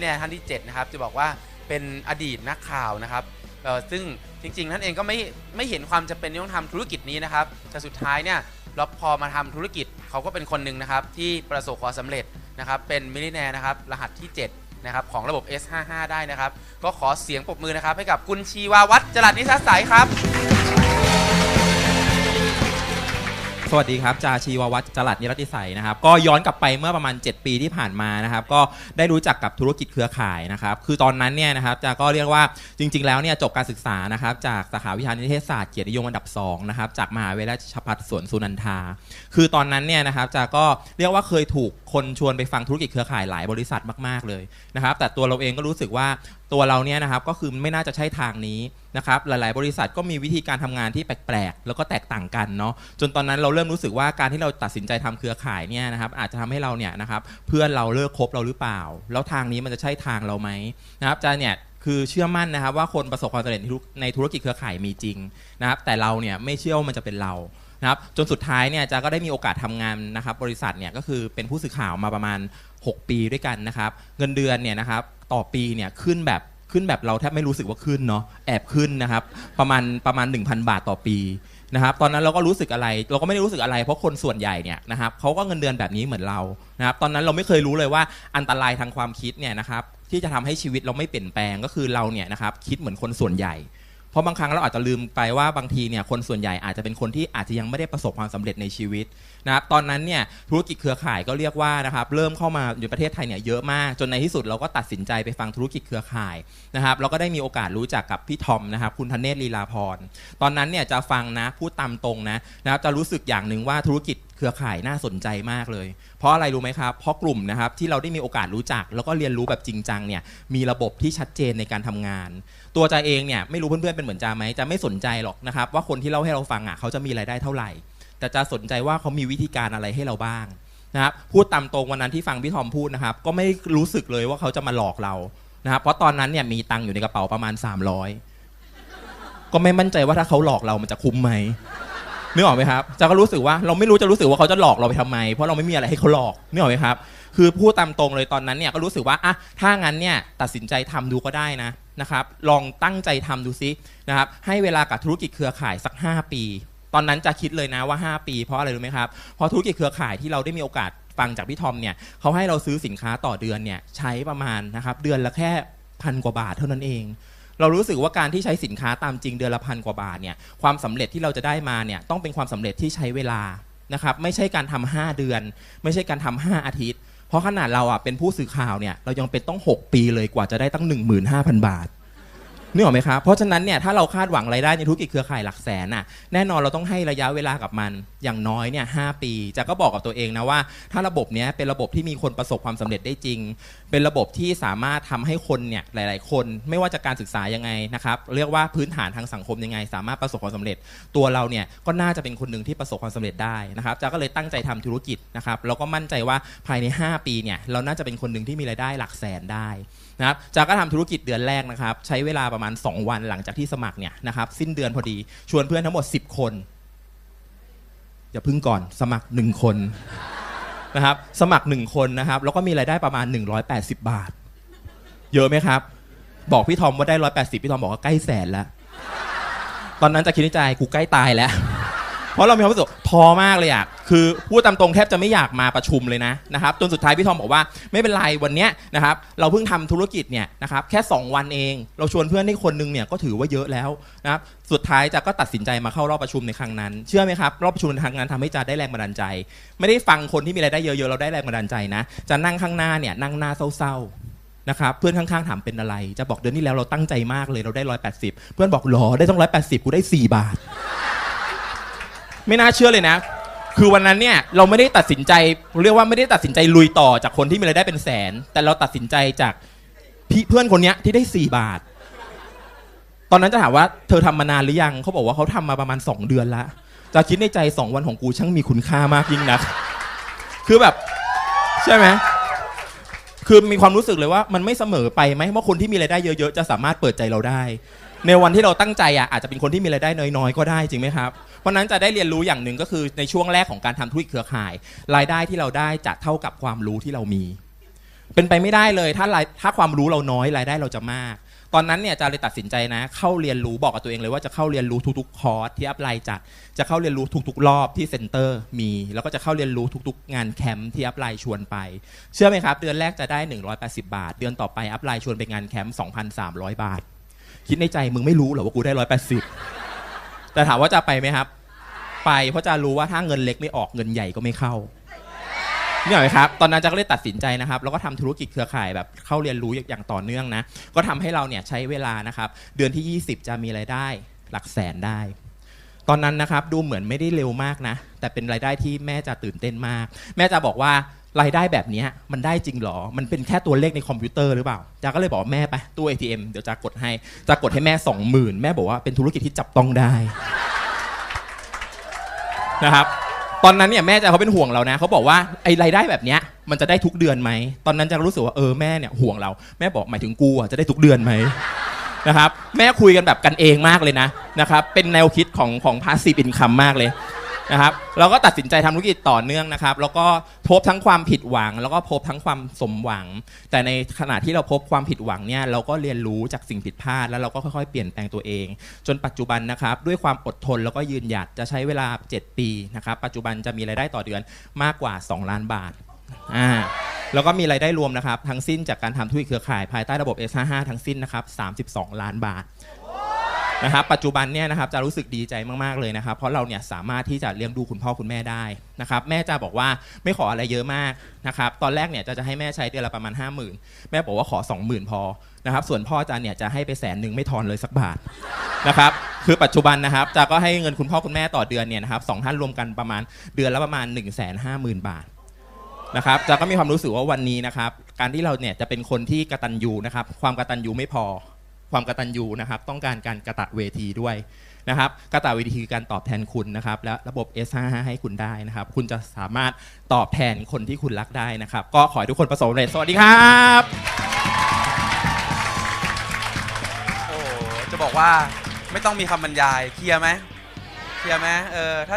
เนี่ยท่านที่7นะครับจะบอกว่าเป็นอดีตนักข่าวนะครับซึ่งจริงๆท่านเองก็ไม่ไม่เห็นความจำเป็นที่ต้องทำธุรกิจนี้นะครับแต่สุดท้ายเนี่ยเราพอมาทำธุรกิจเขาก็เป็นคนหนึ่งนะครับที่ประสบความสำเร็จนะครับเป็นมิลลิแนร์นะครับรหัสที่7นะครับของระบบ S55 ได้นะครับ ก็ขอเสียงปรบมือนะครับให้กับคุณชีวาวัฒน์จรัสนิสสใสครับ สวัสดีครับจาชีววัฒน์จรัสนิรติสัยนะครับ ก็ย้อนกลับไปเมื่อประมาณ 7 ปีที่ผ่านมานะครับ ก็ได้รู้จักกับธุรกิจเครือข่ายนะครับ คือตอนนั้นเนี่ยนะครับจาก็เรียกว่าจริง ๆ แล้วเนี่ยจบการศึกษานะครับ จากสาขาวิชานิเทศศาสตร์เกียรตินิยมอันดับ2นะครับจากมหาวิทยาลัยราชภัฒสวนสุนันทา คือตอนนั้นเนี่ยนะครับจาก็เรียกว่าเคยถูกคนชวนไปฟังธุรกิจเครือข่ายหลายบริษัทมากๆเลยนะครับ แต่ตัวเราเองก็รู้สึกว่าตัวเราเนี่ยนะครับก็คือไม่น่าจะใช่ทางนี้นะครับหลาย ๆ บริษัทก็มีวิธีการทำงานที่แปลก ๆ แล้วก็แตกต่างกันเนาะจนตอนนั้นเราเริ่มรู้สึกว่าการที่เราตัดสินใจทำเครือข่ายเนี่ยนะครับอาจจะทำให้เราเนี่ยนะครับเพื่อนเราเลิกคบเราหรือเปล่า แล้วทางนี้มันจะใช่ทางเราไหมนะครับอาจารย์เนี่ยคือเชื่อมั่นนะครับว่าคนประสบความสำเร็จในธุรกิจเครือข่ายมีจริงนะครับแต่เราเนี่ยไม่เชื่อว่ามันจะเป็นเรา นะครับจนสุดท้ายเนี่ยอาจารย์ก็ได้มีโอกาสทำงานนะครับ บริษัทเนี่ยก็คือเป็นผู้สื่อข่าวมาประมาณ 6 ปีด้วยกันนะครับ เงินเดือนเนี่ยนะครับต่อปีเนี่ยขึ้นแบบขึ้นแบบเราแทบไม่รู้สึกว่าขึ้นเนาะแอบขึ้นนะครับ ประมาณประมาณ 1,000 บาทต่อปีนะครับตอนนั้นเราก็รู้สึกอะไร เราก็ไม่ได้รู้สึกอะไร เพราะคนส่วนใหญ่เนี่ยนะครับเขาก็เงินเดือนแบบนี้เหมือนเรานะครับตอนนั้นเราไม่เคยรู้เลยว่าอันตรายทางความคิดเนี่ยนะครับที่จะทำให้ชีวิตเราไม่เปลี่ยนแปลงก็คือเราเนี่ยนะครับคิดเหมือนคนส่วนใหญ่ เพราะบางครั้งเราอาจจะลืมไปว่าบางทีเนี่ยคนส่วนใหญ่อาจจะเป็นคนที่อาจจะยังไม่ได้ประสบความสำเร็จในชีวิตนะครับตอนนั้นเนี่ยธุรกิจเครือข่ายก็เรียกว่านะครับเริ่มเข้ามาอยู่ประเทศไทยเนี่ยเยอะมาก จนในที่สุดเราก็ตัดสินใจไปฟังธุรกิจเครือข่ายนะครับเราก็ได้มีโอกาสรู้จักกับพี่ทอมนะครับคุณธเนศลีลาพรตอนนั้นเนี่ยจะฟังนะพูดตามตรงนะนะครับจะรู้สึกอย่างหนึ่งว่าธุรกิจ เครือข่ายน่าสนใจมากเลย เพราะอะไรรู้ไหมครับ เพราะกลุ่มนะครับที่เราได้มีโอกาสรู้จัก แล้วก็เรียนรู้แบบจริงจังเนี่ยมีระบบที่ชัดเจนในการทำงาน ตัวจาเองเนี่ยไม่รู้เพื่อนๆเป็นเหมือนจาไหมจะไม่สนใจหรอกนะครับว่าคนที่เล่าให้เราฟังอะเขาจะมีรายได้เท่าไหร่ แต่จะสนใจว่าเขามีวิธีการอะไรให้เราบ้างนะครับพูดตามตรงวันนั้นที่ฟังพี่ทอมพูดนะครับก็ไม่รู้สึกเลยว่าเขาจะมาหลอกเรานะครับเพราะตอนนั้นเนี่ยมีตังค์อยู่ในกระเป๋าประมาณ 300 ก็ไม่มั่นใจว่าถ้าเขาหลอกเรามันจะคุ้มไหม นึกออกไหมครับจะก็รู้สึกว่าเราไม่รู้จะรู้สึกว่าเขาจะหลอกเราไปทำไม เพราะเราไม่มีอะไรให้เขาหลอกนึกออกไหมครับ คือพูดตามตรงเลยตอนนั้นเนี่ยก็รู้สึกว่าอะถ้างั้นเนี่ยตัดสินใจทำดูก็ได้นะนะครับ ลองตั้งใจทำดูซินะครับ ให้เวลากับธุรกิจเครือข่ายสัก 5 ปี ตอนนั้นจะคิดเลยนะว่า 5 ปี เพราะอะไรรู้ไหมครับ เพราะธุรกิจเครือข่ายที่เราได้มีโอกาสฟังจากพี่ทอมเนี่ยเขาให้เราซื้อสินค้าต่อเดือนเนี่ยใช้ประมาณนะครับเดือนละแค่พันกว่าบาทเท่านั้นเอง เรารู้สึกว่าการที่ใช้สินค้าตามจริงเดือนละพันกว่าบาทเนี่ยความสำเร็จที่เราจะได้มาเนี่ยต้องเป็นความสำเร็จที่ใช้เวลานะครับไม่ใช่การทำห้าเดือน ไม่ใช่การทำห้าอาทิตย์ เพราะขนาดเราอะเป็นผู้สื่อข่าวเนี่ยเรายังเป็นต้อง 6 ปีเลยกว่าจะได้ตั้ง 15,000 บาท นึกออกไหมครับ เพราะฉะนั้นเนี่ยถ้าเราคาดหวังรายได้ในธุรกิจเครือข่ายหลักแสนน่ะแน่นอนเราต้องให้ระยะเวลากับมันอย่างน้อยเนี่ยหปีจะก็บอกกับตัวเองนะว่า ถ้าระบบเนี้ยเป็นระบบที่มีคนประสบความสำเร็จได้จริง เป็นระบบที่สามารถทำให้คนเนี่ยหลาย ๆ คน ไม่ว่าจะการศึกษายังไงนะครับเรียกว่าพื้นฐานทางสังคมยังไง สามารถประสบความสำเร็จ ตัวเราเนี่ยก็น่าจะเป็นคนหนึ่งที่ประสบความสำเร็จได้นะครับจาก็เลยตั้งใจทำธุรกิจนะครับแล้วก็มั่นใจว่าภายใน 5 ปีเนี่ยเราน่าจะเป็นคนหนึ่งที่มีรายได้หลักแสนได้นะครับจากก็ทำธุรกิจเดือนแรกนะครับใช้เวลาประประมาณ 2 วันหลังจากที่สมัครเนี่ยนะครับสิ้นเดือนพอดีชวนเพื่อนทั้งหมด 10 คนอย่าพึ่งก่อนสมัคร 1 คนนะครับสมัคร 1 คนนะครับแล้วก็มีรายได้ประมาณ 180 บาท เยอะไหมครับ บอกพี่ทอมว่าได้ 180 พี่ทอมบอกว่าใกล้แสนแล้ว ตอนนั้นจะคิดในใจกูใกล้ตายแล้ว เพราะเรามีความรู้สึกท้อมากเลยอะคือพูดตามตรงแทบจะไม่อยากมาประชุมเลยนะนะครับจนสุดท้ายพี่ทอมบอกว่าไม่เป็นไรวันเนี้ยนะครับเราเพิ่งทำธุรกิจเนี่ยนะครับแค่ 2 วันเอง เราชวนเพื่อนได้คนนึงเนี่ยก็ถือว่าเยอะแล้วนะครับสุดท้ายจะก็ตัดสินใจมาเข้ารอบประชุมในครั้งนั้น เชื่อไหมครับรอบประชุมในครั้งนั้นทำให้จาได้แรงบันดาลใจ ไม่ได้ฟังคนที่มีรายได้เยอะๆเราได้แรงบันดาลใจนะจะนั่งข้างหน้าเนี่ยนั่งหน้าเศร้าๆนะครับเพื่อนข้างๆถามเป็นอะไร จะบอกเดือนที่แล้วเราตั้งใจมากเลยเราได้ร้อยแปดสิบเพื่อนบอกหรอได้ต้องร้อยแปดสิบกูได้สี่บาท ไม่น่าเชื่อเลยนะ คือวันนั้นเนี่ยเราไม่ได้ตัดสินใจเรียกว่าไม่ได้ตัดสินใจลุยต่อจากคนที่มีรายได้เป็นแสน แต่เราตัดสินใจจากพี่เพื่อนคนเนี้ยที่ได้สี่บาท ตอนนั้นจะถามว่าเธอทำมานานหรือยังเขาบอกว่าเขาทำมาประมาณสองเดือนละจะคิดในใจสองวันของกูช่างมีคุณค่ามากยิ่งนัก คือแบบใช่ไหมคือมีความรู้สึกเลยว่ามันไม่เสมอไปไหมว่าคนที่มีรายได้เยอะๆ จะสามารถเปิดใจเราได้ ในวันที่เราตั้งใจอะอาจจะเป็นคนที่มีรายได้น้อยๆ ก็ได้จริงไหมครับเพราะนั้นจะได้เรียนรู้อย่างหนึ่งก็คือในช่วงแรกของการทำธุรกิจเครือข่าย รายได้ที่เราได้จะเท่ากับความรู้ที่เรามี เป็นไปไม่ได้เลยถ้ารายถ้าความรู้เราน้อยรายได้เราจะมาก ตอนนั้นเนี่ยอาจารย์เลยตัดสินใจนะ เข้าเรียนรู้บอกกับตัวเองเลยว่าจะเข้าเรียนรู้ทุกๆคอร์สที่อัพไลน์จัดจะเข้าเรียนรู้ทุกๆ รอบที่เซ็นเตอร์มี แล้วก็จะเข้าเรียนรู้ทุกๆ งานแคมป์ที่อัพไลน์ชวนไป เชื่อไหมครับ เดือนแรกจะได้ 180 บาท เดือนต่อไปอัพไลน์ชวนไปงานแคมป์2,300 บาท คิดในใจมึงไม่รู้เหรอว่ากูได้180แปดสิบแต่ถามว่าจะไปไหมครับ ไปเพราะจะรู้ว่าถ้าเงินเล็กไม่ออกเงินใหญ่ก็ไม่เข้าเนี่ยไหมครับ ตอนนั้นจะก็เลยตัดสินใจนะครับ แล้วก็ทำธุรกิจเครือข่ายแบบเข้าเรียนรู้อย่างต่อเนื่องนะ ก็ทำให้เราเนี่ยใช้เวลานะครับ เดือนที่ 20 จะมีรายได้หลักแสนได้ ตอนนั้นนะครับดูเหมือนไม่ได้เร็วมากนะ แต่เป็นรายได้ที่แม่จะตื่นเต้นมาก แม่จะบอกว่า รายได้แบบนี้มันได้จริงหรอ มันเป็นแค่ตัวเลขในคอมพิวเตอร์หรือเปล่าจาก็เลยบอกแม่ไปตู้ ATM เดี๋ยวจะกดให้จะกดให้แม่20,000แม่บอกว่าเป็นธุรกิจที่จับต้องได้นะครับตอนนั้นเนี่ยแม่จะเขาเป็นห่วงเรานะเขาบอกว่าไอ้รายได้แบบเนี้ยมันจะได้ทุกเดือนไหมตอนนั้นจะรู้สึกว่าเออแม่เนี่ยห่วงเราแม่บอกหมายถึงกูอะจะได้ทุกเดือนไหมนะครับแม่คุยกันแบบกันเองมากเลยนะนะครับเป็นแนวคิดของของพาสซีฟอินคัมมากเลย นะครับเราก็ตัดสินใจทำธุรกิจต่อเนื่องนะครับ แล้วก็พบทั้งความผิดหวัง แล้วก็พบทั้งความสมหวัง แต่ในขณะที่เราพบความผิดหวังเนี่ยเราก็เรียนรู้จากสิ่งผิดพลาด แล้วเราก็ค่อยๆเปลี่ยนแปลงตัวเอง จนปัจจุบันนะครับด้วยความอดทนแล้วก็ยืนหยัดจะใช้เวลา 7 ปีนะครับปัจจุบันจะมีรายได้ต่อเดือนมากกว่า 2 ล้านบาทอ่าแล้วก็มีรายได้รวมนะครับทั้งสิ้นจากการทำธุรกิจเครือข่ายภายใต้ระบบ S55 ทั้งสิ้นนะครับ32 ล้านบาท นะครับปัจจุบันเนี่ยนะครับจะรู้สึกดีใจมากๆเลยนะครับ เพราะเราเนี่ยสามารถที่จะเลี้ยงดูคุณพ่อคุณแม่ได้นะครับแม่จะบอกว่าไม่ขออะไรเยอะมากนะครับตอนแรกเนี่ยจะจะให้แม่ใช้เดือนละประมาณ 50,000 แม่บอกว่าขอ 20,000 พอนะครับส่วนพ่อจารย์เนี่ยจะให้ไปแสนหนึ่งไม่ทอนเลยสักบาทนะครับคือปัจจุบันนะครับจาก็ให้เงินคุณพ่อคุณแม่ต่อเดือนเนี่ยนะครับสองท่านรวมกันประมาณเดือนละประมาณ 1 5 0 0 0 0 บาทนะครับจากก็มีความรู้สึกว่าวันนี้นะครับการที่เราเนี่ยจะเป็นคนที่กระตัญญูนะครับความกระตัญญูไม่พอ ความกระตัญญูนะครับต้องการการกระตะเวทีด้วยนะครับกระตะเวทีคือการตอบแทนคุณนะครับและระบบ S55 ให้คุณได้นะครับ คุณจะสามารถตอบแทนคนที่คุณรักได้นะครับ ก็ขอให้ทุกคนประสบความสำเร็จสวัสดีครับโอ้จะบอกว่าไม่ต้องมีคำบรรยายเคลียร์ไหมเคลียร์ไหมเออถ้าได้